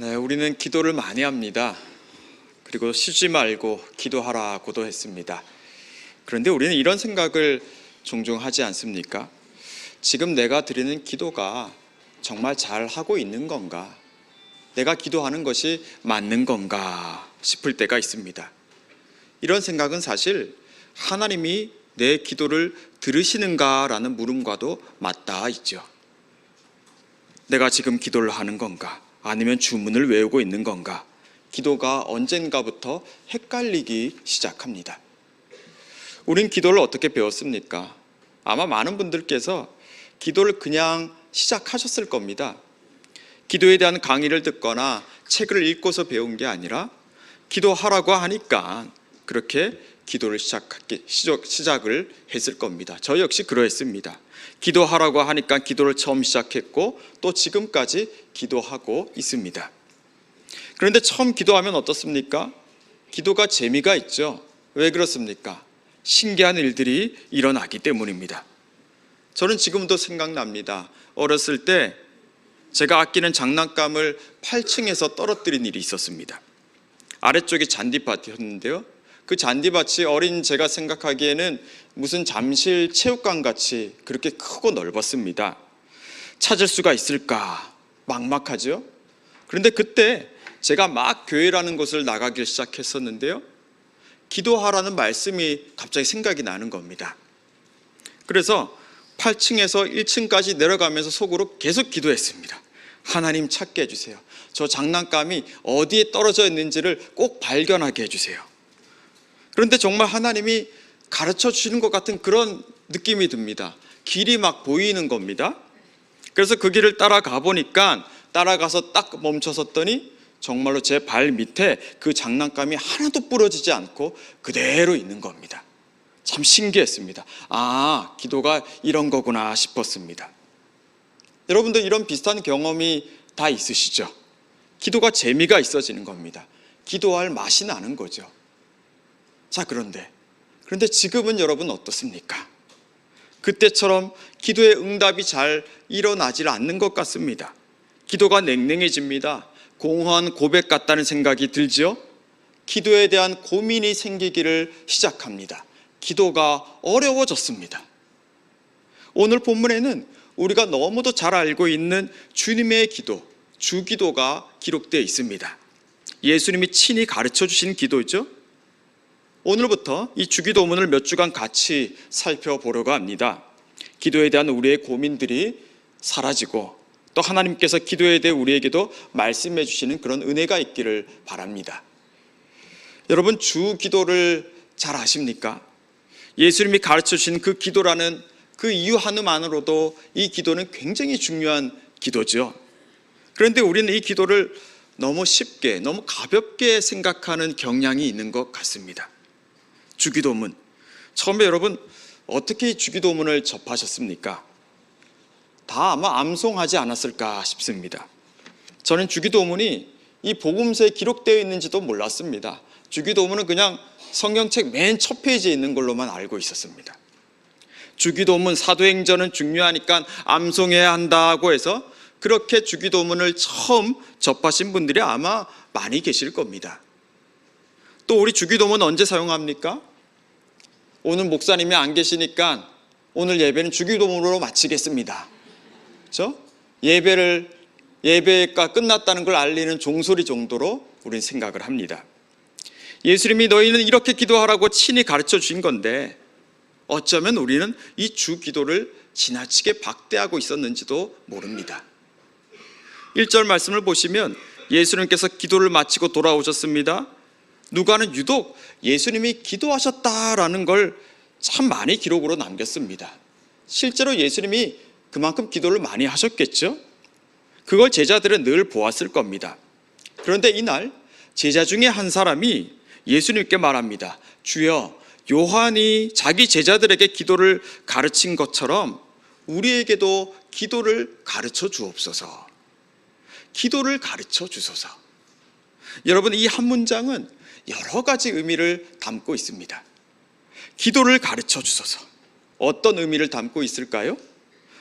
네, 우리는 기도를 많이 합니다. 그리고 쉬지 말고 기도하라고도 했습니다. 그런데 우리는 이런 생각을 종종 하지 않습니까? 지금 내가 드리는 기도가 정말 잘 하고 있는 건가? 내가 기도하는 것이 맞는 건가 싶을 때가 있습니다. 이런 생각은 사실 하나님이 내 기도를 들으시는가라는 물음과도 맞닿아 있죠. 내가 지금 기도를 하는 건가? 아니면 주문을 외우고 있는 건가? 기도가 언젠가부터 헷갈리기 시작합니다. 우린 기도를 어떻게 배웠습니까? 아마 많은 분들께서 기도를 그냥 시작하셨을 겁니다. 기도에 대한 강의를 듣거나 책을 읽고서 배운 게 아니라 기도하라고 하니까 그렇게 기도를 시작하기, 시작, 시작을 했을 겁니다. 저 역시 그러했습니다. 기도하라고 하니까 기도를 처음 시작했고 또 지금까지 기도하고 있습니다. 그런데 처음 기도하면 어떻습니까? 기도가 재미가 있죠. 왜 그렇습니까? 신기한 일들이 일어나기 때문입니다. 저는 지금도 생각납니다. 어렸을 때 제가 아끼는 장난감을 8층에서 떨어뜨린 일이 있었습니다. 아래쪽이 잔디밭이었는데요. 그 잔디밭이 어린 제가 생각하기에는 무슨 잠실 체육관 같이 그렇게 크고 넓었습니다. 찾을 수가 있을까 막막하죠. 그런데 그때 제가 막 교회라는 곳을 나가기 시작했었는데요. 기도하라는 말씀이 갑자기 생각이 나는 겁니다. 그래서 8층에서 1층까지 내려가면서 속으로 계속 기도했습니다. 하나님 찾게 해주세요. 저 장난감이 어디에 떨어져 있는지를 꼭 발견하게 해주세요. 그런데 정말 하나님이 가르쳐 주시는 것 같은 그런 느낌이 듭니다. 길이 막 보이는 겁니다. 그래서 그 길을 따라가 보니까 따라가서 딱 멈춰섰더니 정말로 제 발 밑에 그 장난감이 하나도 부러지지 않고 그대로 있는 겁니다. 참 신기했습니다. 아, 기도가 이런 거구나 싶었습니다. 여러분들 이런 비슷한 경험이 다 있으시죠? 기도가 재미가 있어지는 겁니다. 기도할 맛이 나는 거죠. 자, 그런데, 그런데 지금은 여러분 어떻습니까? 그때처럼 기도의 응답이 잘 일어나질 않는 것 같습니다. 기도가 냉랭해집니다. 공허한 고백 같다는 생각이 들지요? 기도에 대한 고민이 생기기를 시작합니다. 기도가 어려워졌습니다. 오늘 본문에는 우리가 너무도 잘 알고 있는 주님의 기도, 주기도가 기록되어 있습니다. 예수님이 친히 가르쳐 주신 기도죠. 오늘부터 이 주기도문을 몇 주간 같이 살펴보려고 합니다. 기도에 대한 우리의 고민들이 사라지고 또 하나님께서 기도에 대해 우리에게도 말씀해 주시는 그런 은혜가 있기를 바랍니다. 여러분 주 기도를 잘 아십니까? 예수님이 가르쳐 주신 그 기도라는 그 이유 하나만으로도 이 기도는 굉장히 중요한 기도죠. 그런데 우리는 이 기도를 너무 쉽게, 너무 가볍게 생각하는 경향이 있는 것 같습니다. 주기도문. 처음에 여러분 어떻게 주기도문을 접하셨습니까? 다 아마 암송하지 않았을까 싶습니다. 저는 주기도문이 이 복음서에 기록되어 있는지도 몰랐습니다. 주기도문은 그냥 성경책 맨 첫 페이지에 있는 걸로만 알고 있었습니다. 주기도문 사도행전은 중요하니까 암송해야 한다고 해서 그렇게 주기도문을 처음 접하신 분들이 아마 많이 계실 겁니다. 또 우리 주기도문 언제 사용합니까? 오늘 목사님이 안 계시니까 오늘 예배는 주기도문으로 마치겠습니다. 그렇죠? 예배를 예배가 끝났다는 걸 알리는 종소리 정도로 우리는 생각을 합니다. 예수님이 너희는 이렇게 기도하라고 친히 가르쳐 주신 건데 어쩌면 우리는 이 주 기도를 지나치게 박대하고 있었는지도 모릅니다. 1절 말씀을 보시면 예수님께서 기도를 마치고 돌아오셨습니다. 누가는 유독 예수님이 기도하셨다라는 걸 참 많이 기록으로 남겼습니다. 실제로 예수님이 그만큼 기도를 많이 하셨겠죠? 그걸 제자들은 늘 보았을 겁니다. 그런데 이날 제자 중에 한 사람이 예수님께 말합니다. 주여, 요한이 자기 제자들에게 기도를 가르친 것처럼 우리에게도 기도를 가르쳐 주옵소서. 기도를 가르쳐 주소서. 여러분, 이 한 문장은 여러 가지 의미를 담고 있습니다. 기도를 가르쳐 주소서. 어떤 의미를 담고 있을까요?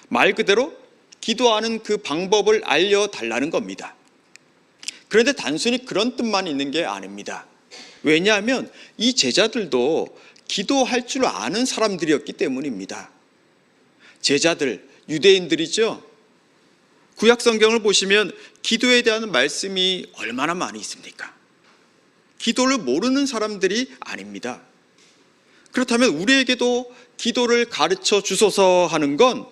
말 그대로 기도하는 그 방법을 알려달라는 겁니다. 그런데 단순히 그런 뜻만 있는 게 아닙니다. 왜냐하면 이 제자들도 기도할 줄 아는 사람들이었기 때문입니다. 제자들, 유대인들이죠. 구약 성경을 보시면 기도에 대한 말씀이 얼마나 많이 있습니까? 기도를 모르는 사람들이 아닙니다. 그렇다면 우리에게도 기도를 가르쳐 주소서 하는 건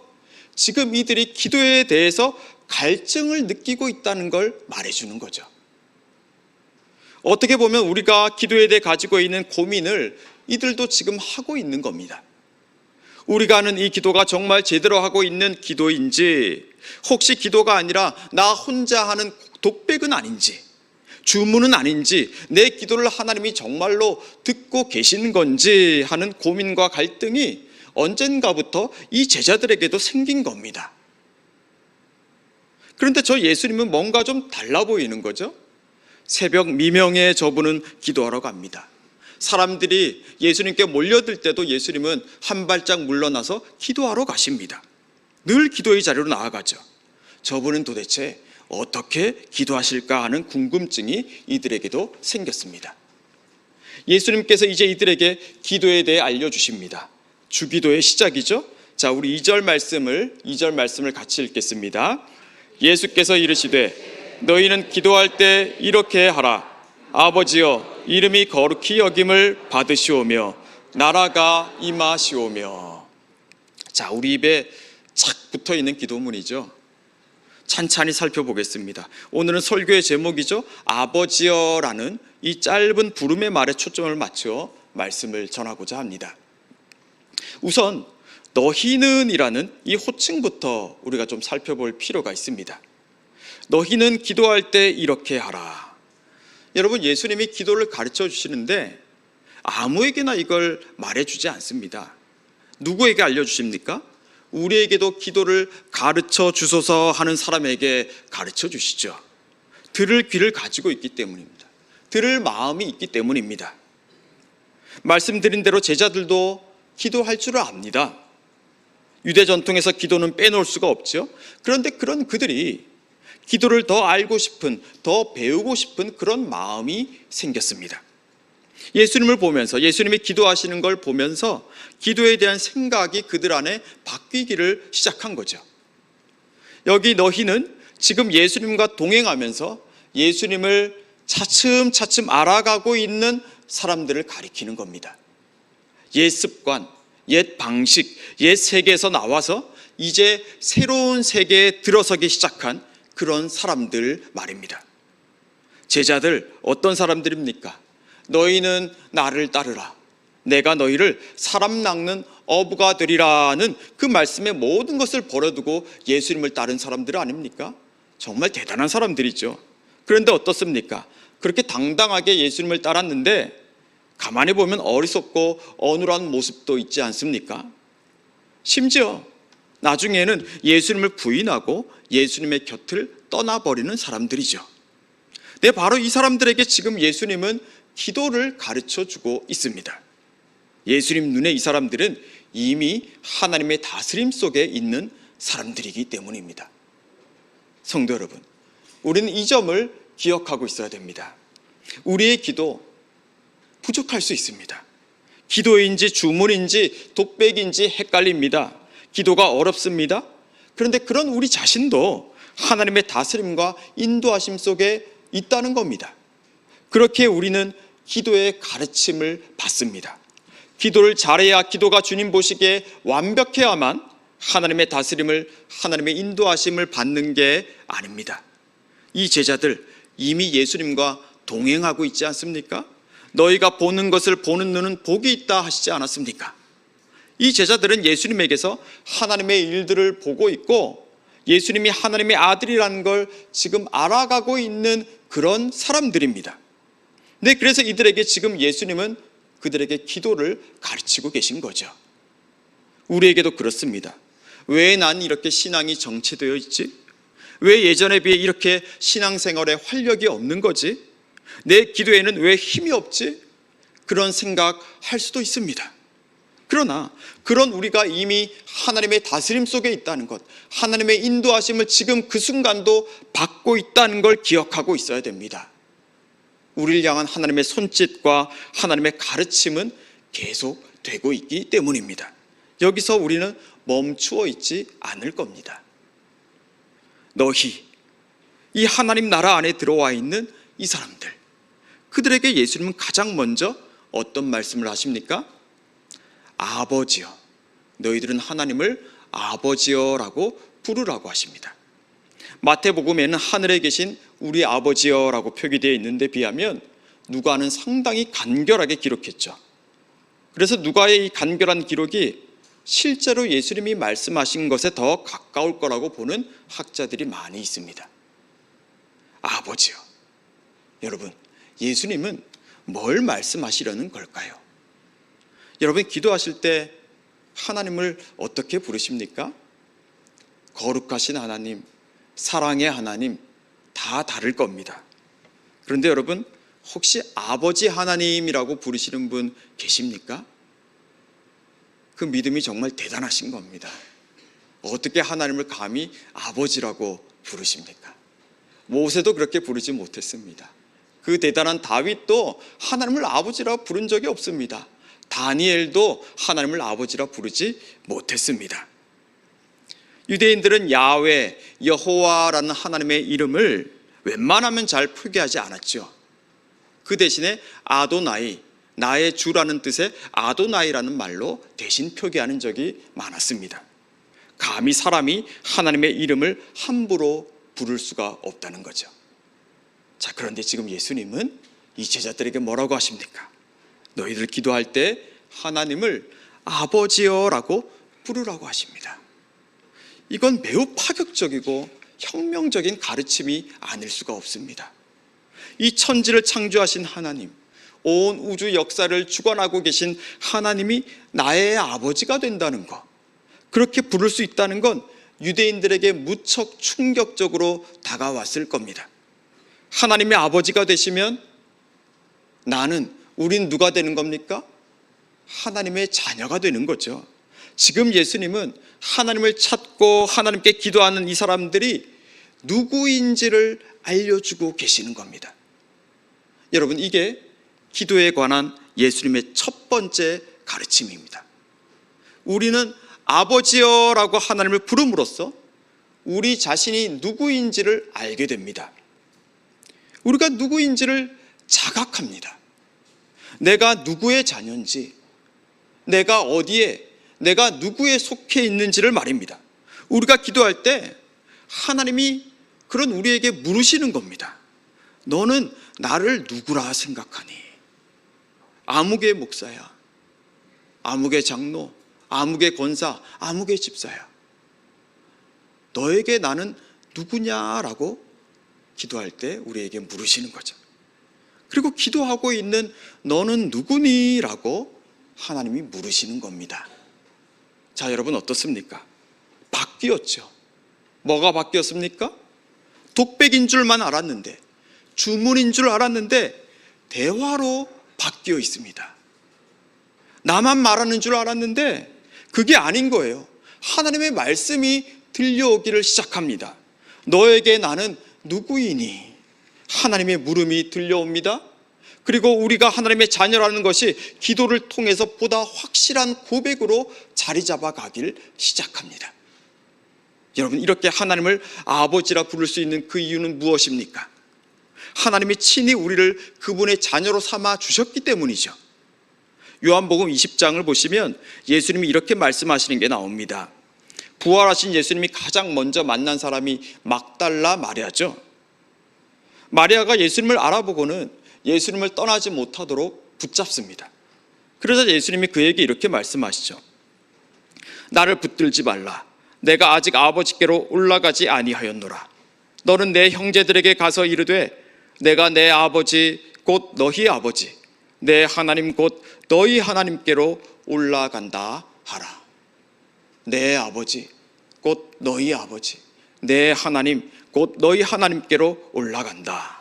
지금 이들이 기도에 대해서 갈증을 느끼고 있다는 걸 말해주는 거죠. 어떻게 보면 우리가 기도에 대해 가지고 있는 고민을 이들도 지금 하고 있는 겁니다. 우리가 하는 이 기도가 정말 제대로 하고 있는 기도인지, 혹시 기도가 아니라 나 혼자 하는 독백은 아닌지, 주문은 아닌지, 내 기도를 하나님이 정말로 듣고 계시는 건지 하는 고민과 갈등이 언젠가부터 이 제자들에게도 생긴 겁니다. 그런데 저 예수님은 뭔가 좀 달라 보이는 거죠. 새벽 미명에 저분은 기도하러 갑니다. 사람들이 예수님께 몰려들 때도 예수님은 한 발짝 물러나서 기도하러 가십니다. 늘 기도의 자리로 나아가죠. 저분은 도대체 어떻게 기도하실까 하는 궁금증이 이들에게도 생겼습니다. 예수님께서 이제 이들에게 기도에 대해 알려주십니다. 주기도의 시작이죠. 자, 우리 2절 말씀을, 2절 말씀을 같이 읽겠습니다. 예수께서 이르시되 너희는 기도할 때 이렇게 하라. 아버지여 이름이 거룩히 여김을 받으시오며 나라가 임하시오며 자 우리 입에 착 붙어 있는 기도문이죠 찬찬히 살펴보겠습니다. 오늘은 설교의 제목이죠. 아버지여라는 이 짧은 부름의 말에 초점을 맞춰 말씀을 전하고자 합니다. 우선 너희는이라는 이 호칭부터 우리가 좀 살펴볼 필요가 있습니다. 너희는 기도할 때 이렇게 하라. 여러분 예수님이 기도를 가르쳐 주시는데 아무에게나 이걸 말해 주지 않습니다. 누구에게 알려 주십니까? 우리에게도 기도를 가르쳐 주소서 하는 사람에게 가르쳐 주시죠. 들을 귀를 가지고 있기 때문입니다. 들을 마음이 있기 때문입니다. 말씀드린 대로 제자들도 기도할 줄을 압니다. 유대 전통에서 기도는 빼놓을 수가 없죠. 그런데 그런 그들이 기도를 더 알고 싶은, 더 배우고 싶은 그런 마음이 생겼습니다. 예수님을 보면서, 예수님이 기도하시는 걸 보면서 기도에 대한 생각이 그들 안에 바뀌기를 시작한 거죠. 여기 너희는 지금 예수님과 동행하면서 예수님을 차츰차츰 알아가고 있는 사람들을 가리키는 겁니다. 옛 습관, 옛 방식, 옛 세계에서 나와서 이제 새로운 세계에 들어서기 시작한 그런 사람들 말입니다. 제자들 어떤 사람들입니까? 너희는 나를 따르라. 내가 너희를 사람 낚는 어부가 되리라는 그 말씀의 모든 것을 버려두고 예수님을 따른 사람들 아닙니까? 정말 대단한 사람들이죠. 그런데 어떻습니까? 그렇게 당당하게 예수님을 따랐는데 가만히 보면 어리석고 어눌한 모습도 있지 않습니까? 심지어 나중에는 예수님을 부인하고 예수님의 곁을 떠나버리는 사람들이죠. 네, 바로 이 사람들에게 지금 예수님은 기도를 가르쳐 주고 있습니다. 예수님 눈에 이 사람들은 이미 하나님의 다스림 속에 있는 사람들이기 때문입니다. 성도 여러분, 우리는 이 점을 기억하고 있어야 됩니다. 우리의 기도 부족할 수 있습니다. 기도인지 주문인지 독백인지 헷갈립니다. 기도가 어렵습니다. 그런데 그런 우리 자신도 하나님의 다스림과 인도하심 속에 있다는 겁니다. 그렇게 우리는 기도의 가르침을 받습니다. 기도를 잘해야 기도가 주님 보시기에 완벽해야만 하나님의 다스림을 하나님의 인도하심을 받는 게 아닙니다. 이 제자들 이미 예수님과 동행하고 있지 않습니까? 너희가 보는 것을 보는 눈은 복이 있다 하시지 않았습니까? 이 제자들은 예수님에게서 하나님의 일들을 보고 있고 예수님이 하나님의 아들이라는 걸 지금 알아가고 있는 그런 사람들입니다. 네, 그래서 이들에게 지금 예수님은 그들에게 기도를 가르치고 계신 거죠. 우리에게도 그렇습니다. 왜 난 이렇게 신앙이 정체되어 있지? 왜 예전에 비해 이렇게 신앙생활에 활력이 없는 거지? 내 기도에는 왜 힘이 없지? 그런 생각할 수도 있습니다. 그러나 그런 우리가 이미 하나님의 다스림 속에 있다는 것, 하나님의 인도하심을 지금 그 순간도 받고 있다는 걸 기억하고 있어야 됩니다. 우리를 향한 하나님의 손짓과 하나님의 가르침은 계속 되고 있기 때문입니다. 여기서 우리는 멈추어 있지 않을 겁니다. 너희, 이 하나님 나라 안에 들어와 있는 이 사람들, 그들에게 예수님은 가장 먼저 어떤 말씀을 하십니까? 아버지여, 너희들은 하나님을 아버지여라고 부르라고 하십니다. 마태복음에는 하늘에 계신 우리 아버지여라고 표기되어 있는데 비하면 누가는 상당히 간결하게 기록했죠. 그래서 누가의 이 간결한 기록이 실제로 예수님이 말씀하신 것에 더 가까울 거라고 보는 학자들이 많이 있습니다. 아버지요. 여러분, 예수님은 뭘 말씀하시려는 걸까요? 여러분, 기도하실 때 하나님을 어떻게 부르십니까? 거룩하신 하나님, 사랑의 하나님, 다 다를 겁니다. 그런데 여러분, 혹시 아버지 하나님이라고 부르시는 분 계십니까? 그 믿음이 정말 대단하신 겁니다. 어떻게 하나님을 감히 아버지라고 부르십니까? 모세도 그렇게 부르지 못했습니다. 그 대단한 다윗도 하나님을 아버지라 부른 적이 없습니다. 다니엘도 하나님을 아버지라 부르지 못했습니다. 유대인들은 야외, 여호와라는 하나님의 이름을 웬만하면 잘 표기하지 않았죠. 그 대신에 아도나이, 나의 주라는 뜻의 아도나이라는 말로 대신 표기하는 적이 많았습니다. 감히 사람이 하나님의 이름을 함부로 부를 수가 없다는 거죠. 자, 그런데 지금 예수님은 이 제자들에게 뭐라고 하십니까? 너희들 기도할 때 하나님을 아버지여라고 부르라고 하십니다. 이건 매우 파격적이고 혁명적인 가르침이 아닐 수가 없습니다. 이 천지를 창조하신 하나님, 온 우주 역사를 주관하고 계신 하나님이 나의 아버지가 된다는 것, 그렇게 부를 수 있다는 건 유대인들에게 무척 충격적으로 다가왔을 겁니다. 하나님의 아버지가 되시면 나는, 우린 누가 되는 겁니까? 하나님의 자녀가 되는 거죠. 지금 예수님은 하나님을 찾고 하나님께 기도하는 이 사람들이 누구인지를 알려주고 계시는 겁니다. 여러분, 이게 기도에 관한 예수님의 첫 번째 가르침입니다. 우리는 아버지여 라고 하나님을 부름으로써 우리 자신이 누구인지를 알게 됩니다. 우리가 누구인지를 자각합니다. 내가 누구의 자녀인지, 내가 어디에, 내가 누구에 속해 있는지를 말입니다. 우리가 기도할 때 하나님이 그런 우리에게 물으시는 겁니다. 너는 나를 누구라 생각하니? 아무개 목사야. 아무개 장로, 아무개 권사, 아무개 집사야. 너에게 나는 누구냐라고 기도할 때 우리에게 물으시는 거죠. 그리고 기도하고 있는 너는 누구니?라고 하나님이 물으시는 겁니다. 자, 여러분 어떻습니까? 바뀌었죠. 뭐가 바뀌었습니까? 독백인 줄만 알았는데, 주문인 줄 알았는데, 대화로 바뀌어 있습니다. 나만 말하는 줄 알았는데, 그게 아닌 거예요. 하나님의 말씀이 들려오기를 시작합니다. 너에게 나는 누구이니? 하나님의 물음이 들려옵니다. 그리고 우리가 하나님의 자녀라는 것이 기도를 통해서 보다 확실한 고백으로 자리 잡아 가길 시작합니다. 여러분, 이렇게 하나님을 아버지라 부를 수 있는 그 이유는 무엇입니까? 하나님이 친히 우리를 그분의 자녀로 삼아 주셨기 때문이죠. 요한복음 20장을 보시면 예수님이 이렇게 말씀하시는 게 나옵니다. 부활하신 예수님이 가장 먼저 만난 사람이 막달라 마리아죠. 마리아가 예수님을 알아보고는 예수님을 떠나지 못하도록 붙잡습니다. 그래서 예수님이 그에게 이렇게 말씀하시죠. 나를 붙들지 말라. 내가 아직 아버지께로 올라가지 아니하였노라. 너는 내 형제들에게 가서 이르되 내가 내 아버지 곧 너희 아버지 내 하나님 곧 너희 하나님께로 올라간다 하라. 내 아버지 곧 너희 아버지 내 하나님 곧 너희 하나님께로 올라간다.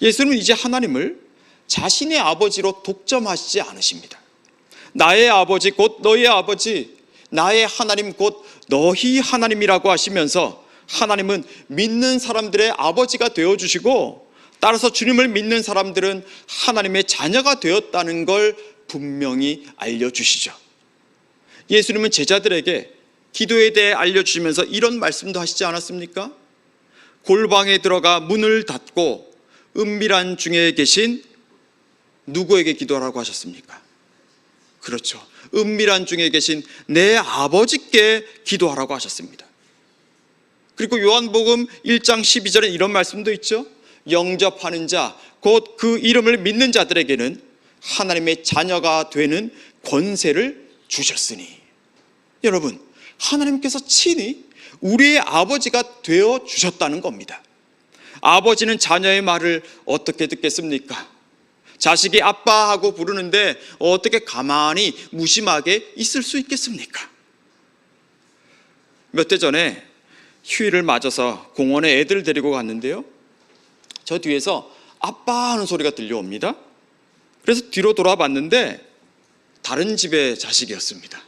예수님은 이제 하나님을 자신의 아버지로 독점하시지 않으십니다. 나의 아버지 곧 너희의 아버지 나의 하나님 곧 너희 하나님이라고 하시면서 하나님은 믿는 사람들의 아버지가 되어 주시고 따라서 주님을 믿는 사람들은 하나님의 자녀가 되었다는 걸 분명히 알려 주시죠. 예수님은 제자들에게 기도에 대해 알려 주시면서 이런 말씀도 하시지 않았습니까? 골방에 들어가 문을 닫고 은밀한 중에 계신 누구에게 기도하라고 하셨습니까? 그렇죠. 은밀한 중에 계신 내 아버지께 기도하라고 하셨습니다. 그리고 요한복음 1장 12절에 이런 말씀도 있죠. 영접하는 자, 곧 그 이름을 믿는 자들에게는 하나님의 자녀가 되는 권세를 주셨으니. 여러분, 하나님께서 친히 우리의 아버지가 되어 주셨다는 겁니다. 아버지는 자녀의 말을 어떻게 듣겠습니까? 자식이 아빠하고 부르는데 어떻게 가만히 무심하게 있을 수 있겠습니까? 몇대 전에 휴일을 맞아서 공원에 애들 데리고 갔는데요. 저 뒤에서 아빠 하는 소리가 들려옵니다. 그래서 뒤로 돌아봤는데 다른 집의 자식이었습니다.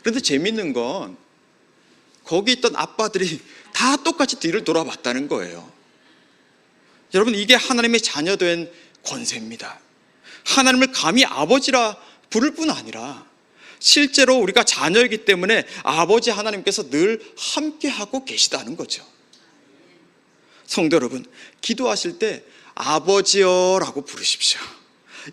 그런데 재밌는 건 거기 있던 아빠들이 다 똑같이 뒤를 돌아봤다는 거예요. 여러분, 이게 하나님의 자녀된 권세입니다. 하나님을 감히 아버지라 부를 뿐 아니라 실제로 우리가 자녀이기 때문에 아버지 하나님께서 늘 함께하고 계시다는 거죠. 성도 여러분, 기도하실 때 아버지여라고 부르십시오.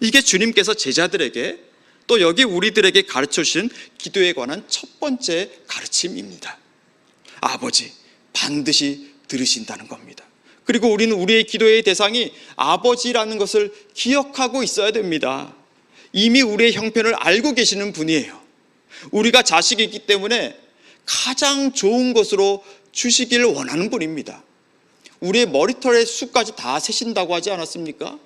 이게 주님께서 제자들에게 또 여기 우리들에게 가르쳐 주신 기도에 관한 첫 번째 가르침입니다. 아버지, 반드시 들으신다는 겁니다. 그리고 우리는 우리의 기도의 대상이 아버지라는 것을 기억하고 있어야 됩니다. 이미 우리의 형편을 알고 계시는 분이에요. 우리가 자식이기 때문에 가장 좋은 것으로 주시기를 원하는 분입니다. 우리의 머리털의 수까지 다 세신다고 하지 않았습니까?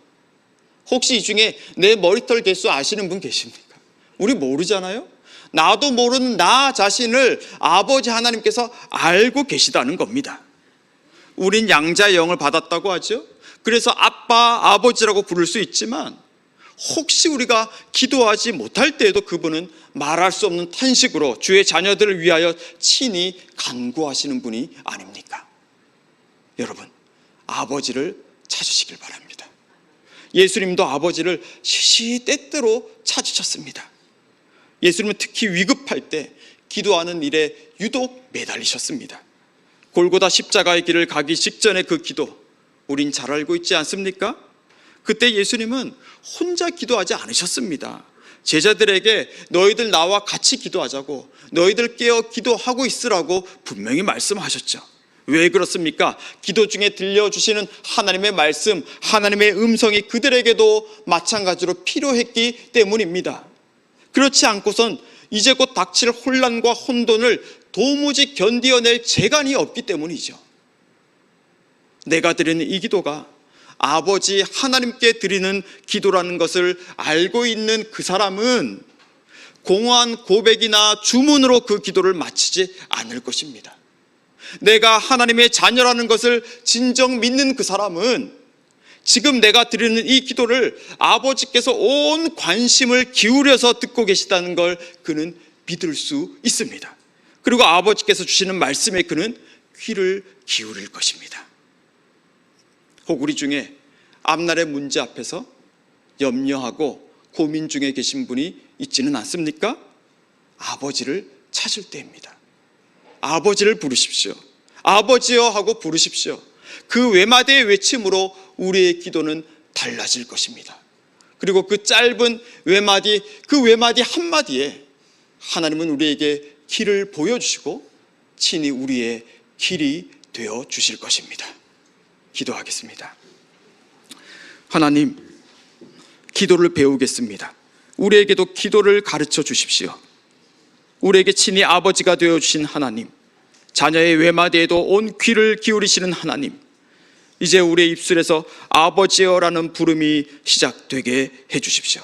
혹시 이 중에 내 머리털 개수 아시는 분 계십니까? 우리 모르잖아요? 나도 모르는 나 자신을 아버지 하나님께서 알고 계시다는 겁니다. 우린 양자의 영을 받았다고 하죠. 그래서 아빠, 아버지라고 부를 수 있지만 혹시 우리가 기도하지 못할 때에도 그분은 말할 수 없는 탄식으로 주의 자녀들을 위하여 친히 간구하시는 분이 아닙니까? 여러분, 아버지를 찾으시길 바랍니다. 예수님도 아버지를 시시때때로 찾으셨습니다. 예수님은 특히 위급할 때 기도하는 일에 유독 매달리셨습니다. 골고다 십자가의 길을 가기 직전의 그 기도, 우린 잘 알고 있지 않습니까? 그때 예수님은 혼자 기도하지 않으셨습니다. 제자들에게 너희들 나와 같이 기도하자고 너희들 깨어 기도하고 있으라고 분명히 말씀하셨죠. 왜 그렇습니까? 기도 중에 들려주시는 하나님의 말씀, 하나님의 음성이 그들에게도 마찬가지로 필요했기 때문입니다. 그렇지 않고선 이제 곧 닥칠 혼란과 혼돈을 도무지 견디어낼 재간이 없기 때문이죠. 내가 드리는 이 기도가 아버지 하나님께 드리는 기도라는 것을 알고 있는 그 사람은 공허한 고백이나 주문으로 그 기도를 마치지 않을 것입니다. 내가 하나님의 자녀라는 것을 진정 믿는 그 사람은 지금 내가 드리는 이 기도를 아버지께서 온 관심을 기울여서 듣고 계시다는 걸 그는 믿을 수 있습니다. 그리고 아버지께서 주시는 말씀에 그는 귀를 기울일 것입니다. 혹 우리 중에 앞날의 문제 앞에서 염려하고 고민 중에 계신 분이 있지는 않습니까? 아버지를 찾을 때입니다. 아버지를 부르십시오. 아버지여 하고 부르십시오. 그 외마디의 외침으로 우리의 기도는 달라질 것입니다. 그리고 그 짧은 외마디, 그 외마디 한마디에 하나님은 우리에게 길을 보여주시고 친히 우리의 길이 되어 주실 것입니다. 기도하겠습니다. 하나님, 기도를 배우겠습니다. 우리에게도 기도를 가르쳐 주십시오. 우리에게 친히 아버지가 되어 주신 하나님, 자녀의 외마디에도 온 귀를 기울이시는 하나님, 이제 우리의 입술에서 아버지여라는 부름이 시작되게 해 주십시오.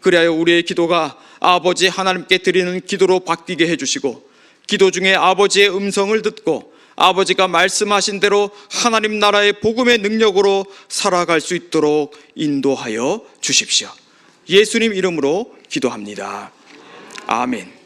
그리하여 우리의 기도가 아버지 하나님께 드리는 기도로 바뀌게 해 주시고, 기도 중에 아버지의 음성을 듣고 아버지가 말씀하신 대로 하나님 나라의 복음의 능력으로 살아갈 수 있도록 인도하여 주십시오. 예수님 이름으로 기도합니다. 아멘.